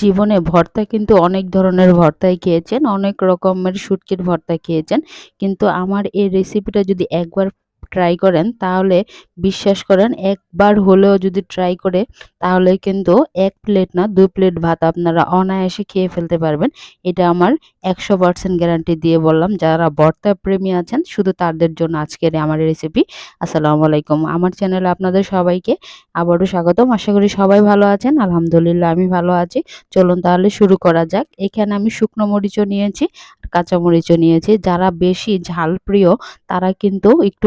জীবনে ভর্তা কিন্তু অনেক ধরনের ভর্তাই খেয়েছেন, অনেক রকমের শুটকির ভর্তা খেয়েছেন। কিন্তু আমার এই রেসিপিটা যদি একবার ট্রাই করেন তাহলে বিশ্বাস করেন একবার হলেও যদি ট্রাই করে তাহলে কিন্তু ১ প্লেট না ২ প্লেট ভাত আপনারা অনায়াসে খেয়ে ফেলতে পারবেন। এটা আমার ১০০% গ্যারান্টি দিয়ে বললাম। যারা ভর্তা প্রেমী আছেন শুধু তাদের জন্য আজকের আমার রেসিপি। আসসালামু আলাইকুম। আমার চ্যানেলে আপনাদের সবাইকে আবারও স্বাগতম। আশা করি সবাই ভালো আছেন। আলহামদুলিল্লাহ আমি ভালো আছি। চলুন তাহলে শুরু করা যাক। এখানে আমি শুকনো মরিচও নিয়েছি, কাঁচা মরিচও নিয়েছি। যারা বেশি ঝাল প্রিয় তারা কিন্তু একটু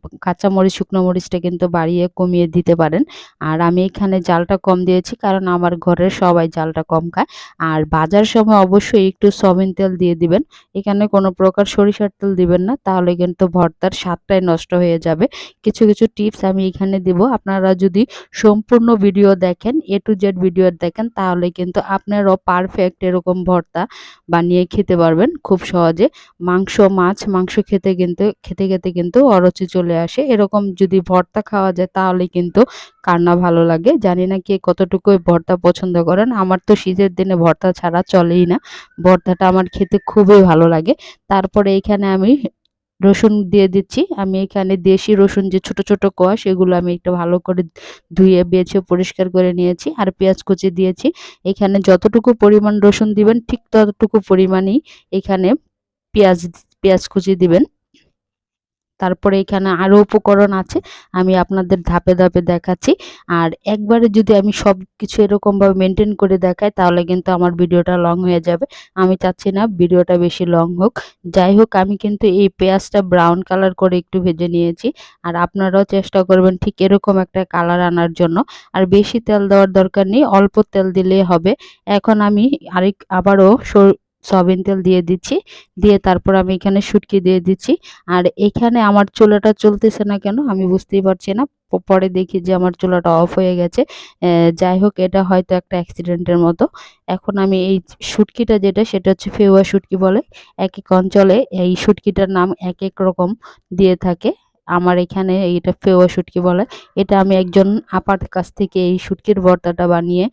বর কাঁচামরিচ, শুকনো মরিচটা কিন্তু বাড়িয়ে কমিয়ে দিতে পারেন। আর আমি এখানে জালটা কম দিয়েছি কারণ আমার ঘরের সবাই জালটা কম খায়। আর বাজার সময় অবশ্যই একটু সবিন তেল দিয়ে দিবেন। এখানে কোনো প্রকার সরিষার তেল দিবেন না, তাহলে কিন্তু ভর্তার স্বাদটাই নষ্ট হয়ে যাবে। কিছু কিছু টিপস আমি এখানে দিব। আপনারা যদি সম্পূর্ণ ভিডিও দেখেন এ টু জেড ভিডিও দেখেন, তাহলে কিন্তু আপনারাও পারফেক্ট এরকম ভর্তা বানিয়ে খেতে পারবেন খুব সহজে। মাংস, মাছ, মাংস খেতে কিন্তু, খেতে খেতে কিন্তু অরুচি চলে আসে। এরকম যদি ভর্তা খাওয়া যায় তাহলে কিন্তু কার না ভালো লাগে। জানি না কে কতটুকু ভর্তা পছন্দ করেন। আমার তো শীতের দিনে ভর্তা ছাড়া চলেই না। ভর্তাটা আমার খেতে খুবই ভালো লাগে। তারপরে এখানে আমি রসুন দিয়ে দিচ্ছি। আমি এখানে দেশি রসুন যে ছোট ছোট কোয়া সেগুলো আমি একটু ভালো করে ধুয়ে, বেছে, পরিষ্কার করে নিয়েছি আর পেঁয়াজ কুচি দিয়েছি। এখানে যতটুকু পরিমাণ রসুন দিবেন ঠিক ততটুকু পরিমাণই এখানে পেঁয়াজ পেঁয়াজ কুচি দিবেন। তারপরে এখানে আরও উপকরণ আছে, আমি আপনাদের ধাপে ধাপে দেখাচ্ছি। আর একবারে যদি আমি সব কিছু এরকমভাবে মেনটেন করে দেখাই, তাহলে কিন্তু আমার ভিডিওটা লং হয়ে যাবে। আমি চাচ্ছি না ভিডিওটা বেশি লং হোক। যাই হোক, আমি কিন্তু এই পেঁয়াজটা ব্রাউন কালার করে একটু ভেজে নিয়েছি। আর আপনারাও চেষ্টা করবেন ঠিক এরকম একটা কালার আনার জন্য। আর বেশি তেল দেওয়ার দরকার নেই, অল্প তেল দিলেই হবে। এখন আমি আরেক, আবারও সয়াবিন তেল দিয়ে দিচ্ছি। দিয়ে তারপর আমি এখানে শুটকি দিয়ে দিচ্ছি। আর এখানে আমার চুলাটা চলতেছে না কেন আমি বুঝতেই পারছি না। পরে দেখি যে আমার চুলাটা অফ হয়ে গেছে। যাই হোক, এটা হয়তো একটা অ্যাক্সিডেন্টের মতো। এখন আমি এই শুটকিটা যেটা, সেটা হচ্ছে ফেওয়া শুটকি বলে। এক এক অঞ্চলে এই শুটকিটার নাম এক এক রকম দিয়ে থাকে। আমার এখানে এটা ফেওয়া শুটকি বলে। এটা আমি একজন আপার কাছ থেকে এই শুটকির ভর্তাটা বানিয়ে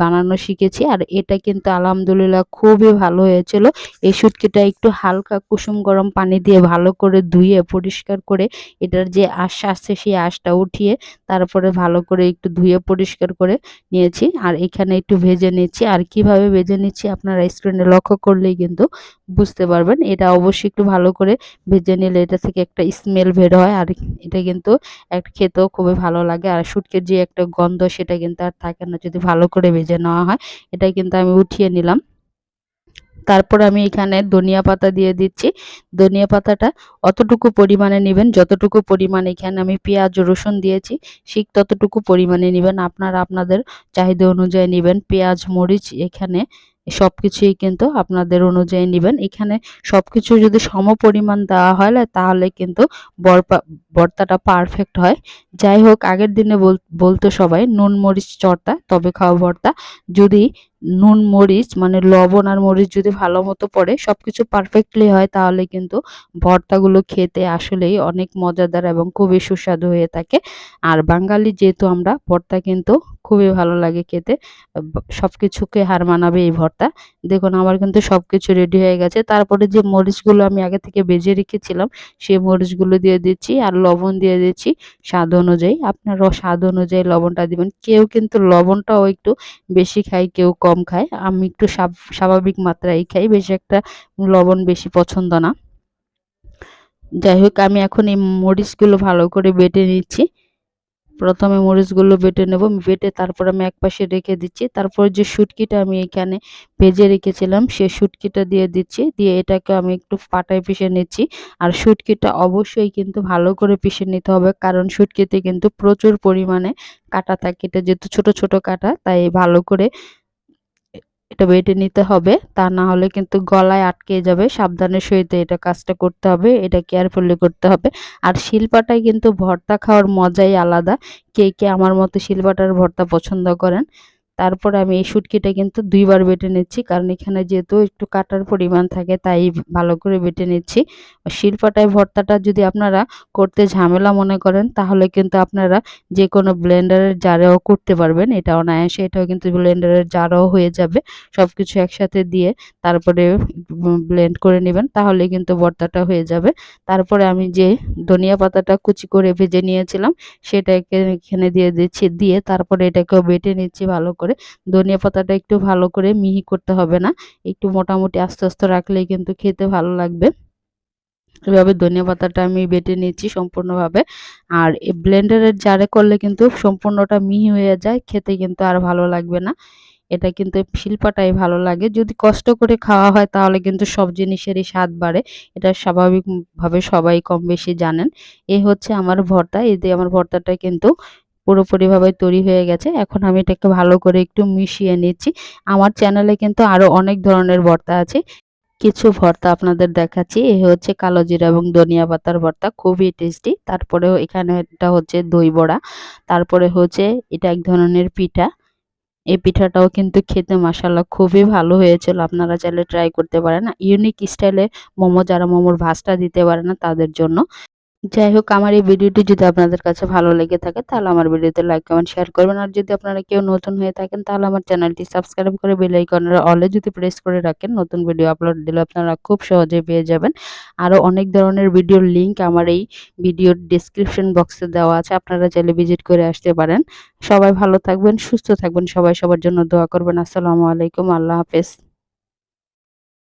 বানানো শিখেছি। আর এটা কিন্তু আলহামদুলিল্লাহ খুবই ভালো হয়েছিল। এই শুটকিটা একটু হালকা কুসুম গরম পানি দিয়ে ভালো করে ধুয়ে, পরিষ্কার করে এটার যে আশ আসছে সেই আশটা উঠিয়ে তারপরে ভালো করে একটু ধুয়ে, পরিষ্কার করে নিয়েছি। আর এখানে একটু ভেজে নিচ্ছি। আর কীভাবে ভেজে নিচ্ছি আপনারা স্ক্রিনে লক্ষ্য করলেই কিন্তু বুঝতে পারবেন। এটা অবশ্যই একটু ভালো করে ভেজে নিলে এটা থেকে একটা স্মেল বের হয়। আর এটা কিন্তু একটা খেতেও খুবই ভালো লাগে। আর শুটকির যে একটা গন্ধ সেটা কিন্তু আর থাকে না, যদি ভালো করে ভেজে নেওয়া হয়। এটা কিন্তু আমি উঠিয়ে নিলাম। তারপর আমি এখানে ধনিয়া পাতা দিয়ে দিচ্ছি। ধনিয়া পাতাটা অতটুকু পরিমাণে নেবেন, যতটুকু পরিমাণে এখানে আমি পেঁয়াজ, রসুন দিয়েছি ঠিক ততটুকু পরিমাণে নেবেন। আপনারা আপনাদের চাহিদা অনুযায়ী নেবেন। পেঁয়াজ, মরিচ এখানে সব কিছুই কিন্তু আপনাদের অনুযায়ী নেবেন। এখানে সব কিছু যদি সম পরিমাণ দেওয়া হয়, তাহলে কিন্তু বর্তাটা পারফেক্ট হয়। যাই হোক, আগের দিনে বলতো সবাই, নুন, মরিচ, চর্তা, তবে খাওয়া ভর্তা যদি নুন, মরিচ মানে লবণ আর মরিচ যদি ভালো মতো পড়ে সব কিছু পারফেক্টলি হয়, তাহলে কিন্তু ভর্তাগুলো খেতে আসলেই অনেক মজাদার এবং খুবই সুস্বাদু হয়ে থাকে। আর বাঙালি যেহেতু আমরা, ভর্তা কিন্তু খুবই ভালো লাগে খেতে। সব কিছুকে হার মানাবে এই ভর্তা। দেখুন, আমার কিন্তু সব কিছু রেডি হয়ে গেছে। তারপরে যে মরিচগুলো আমি আগে থেকে বেজে রেখেছিলাম সেই মরিচগুলো দিয়ে দিচ্ছি আর লবণ দিয়ে দিচ্ছি স্বাদ অনুযায়ী। আপনারাও স্বাদ অনুযায়ী লবণটা দিবেন। কেউ কিন্তু লবণটাও একটু বেশি খায়, কেউ কম খায়। আমি একটু স্বাভাবিক মাত্রায় খাই, বেশি একটা লবণ বেশি পছন্দ না। যাই হোক, আমি এখন এই মরিচগুলো ভালো করে বেটে নিচ্ছি। প্রথমে মরিচগুলো বেটে নেব, বেটে তারপর আমি এক পাশে রেখে দিচ্ছি। তারপর যে শুটকিটা আমি এখানে ভেজে রেখেছিলাম, সে শুটকিটা দিয়ে দিচ্ছি। দিয়ে এটাকে আমি একটু পাটায় পিষে নিচ্ছি। আর শুটকিটা অবশ্যই কিন্তু ভালো করে পিষে নিতে হবে, কারণ শুটকিতে কিন্তু প্রচুর পরিমাণে কাটা থাকে। এটা যেহেতু ছোট ছোট কাটা, তাই ভালো করে এটা বেটে নিতে হবে। তা না হলে কিন্তু গলায় আটকে যাবে। সাবধানের সহিত এটা কাজটা করতে হবে, এটা কেয়ারফুলি করতে হবে। আর শিলপাটায় কিন্তু ভর্তা খাওয়ার মজাই আলাদা। কে কে আমার মতো শিলপাটার ভর্তা পছন্দ করেন তারপরে আমি এই শুটকিটা কিন্তু দুইবার বেটে নিচ্ছি, কারণ এখানে যেহেতু একটু কাটার পরিমাণ থাকে তাই ভালো করে বেটে নিচ্ছি। শিলপাটায় ভর্তাটা যদি আপনারা করতে ঝামেলা মনে করেন, তাহলে কিন্তু আপনারা যে কোনো ব্লেন্ডারের জারেও করতে পারবেন। এটা অনায়াসে এটাও কিন্তু ব্লেন্ডারের জারও হয়ে যাবে। সব কিছু একসাথে দিয়ে তারপরে ব্লেন্ড করে নেবেন, তাহলে কিন্তু ভর্তাটা হয়ে যাবে। তারপরে আমি যে ধনিয়া পাতাটা কুচি করে ভেজে নিয়েছিলাম, সেটাকে এখানে দিয়ে দিচ্ছি, দিয়ে তারপরে এটাকেও বেটে নিচ্ছি ভালো করে। ধনিয়া পাতাটা একটু ভালো করে মিহি করতে হবে না, একটু মোটামুটি আস্তে আস্তে রাখলেই কিন্তু খেতে ভালো লাগবে। এভাবে ধনিয়া পাতাটা আমি বেটে নিচ্ছি সম্পূর্ণভাবে, আর ব্লেন্ডারের জারে করলে কিন্তু সম্পূর্ণটা মিহি হয়ে যায়, খেতে কিন্তু আর ভালো লাগবে না। এটা কিন্তু শিল্পাটাই ভালো লাগে। যদি কষ্ট করে খাওয়া হয় তাহলে কিন্তু সব জিনিসেরই স্বাদ বাড়ে। এটা স্বাভাবিকভাবে সবাই কম বেশি জানেন। এ হচ্ছে আমার ভর্তা। দিয়ে আমার ভর্তাটা কিন্তু পুরোপুরিভাবে তৈরি হয়ে গেছে। এখন আমি এটাকে ভালো করে একটু মিশিয়ে নিচ্ছি। আমার চ্যানেলে কিন্তু আরও অনেক ধরনের ভর্তা আছে। কিছু ভর্তা আপনাদের দেখাচ্ছি। এ হচ্ছে কালো জিরা এবং ধনিয়া পাতার ভর্তা। খুবই টেস্টি। তারপরেও এখানে এটা হচ্ছে দই বড়া। তারপরে হচ্ছে এটা এক ধরনের পিঠা। এই পিঠাটাও কিন্তু খেতে মাসাল্লাহ খুবই ভালো হয়েছিল। আপনারা চাইলে ট্রাই করতে পারেন। ইউনিক স্টাইলে মোমো, যারা মোমোর ভাজটা দিতে পারে না তাদের জন্য। যাই হোক, আমার এই ভিডিওটি যদি আপনাদের কাছে ভালো লেগে থাকে, তাহলে আমার ভিডিওতে লাইক কমেন্ট শেয়ার করবেন। আর যদি আপনারা কেউ নতুন হয়ে থাকেন, তাহলে আমার চ্যানেলটি সাবস্ক্রাইব করে বেল আইকনের অলে যদি প্রেস করে রাখেন, নতুন ভিডিও আপলোড দিলে আপনারা খুব সহজে পেয়ে যাবেন। আরও অনেক ধরনের ভিডিওর লিংক আমার এই ভিডিওর ডিসক্রিপশন বক্সে দেওয়া আছে, আপনারা চাইলে ভিজিট করে আসতে পারেন। সবাই ভালো থাকবেন, সুস্থ থাকবেন, সবাই সবার জন্য দোয়া করবেন। আসসালামু আলাইকুম, আল্লাহ হাফেজ।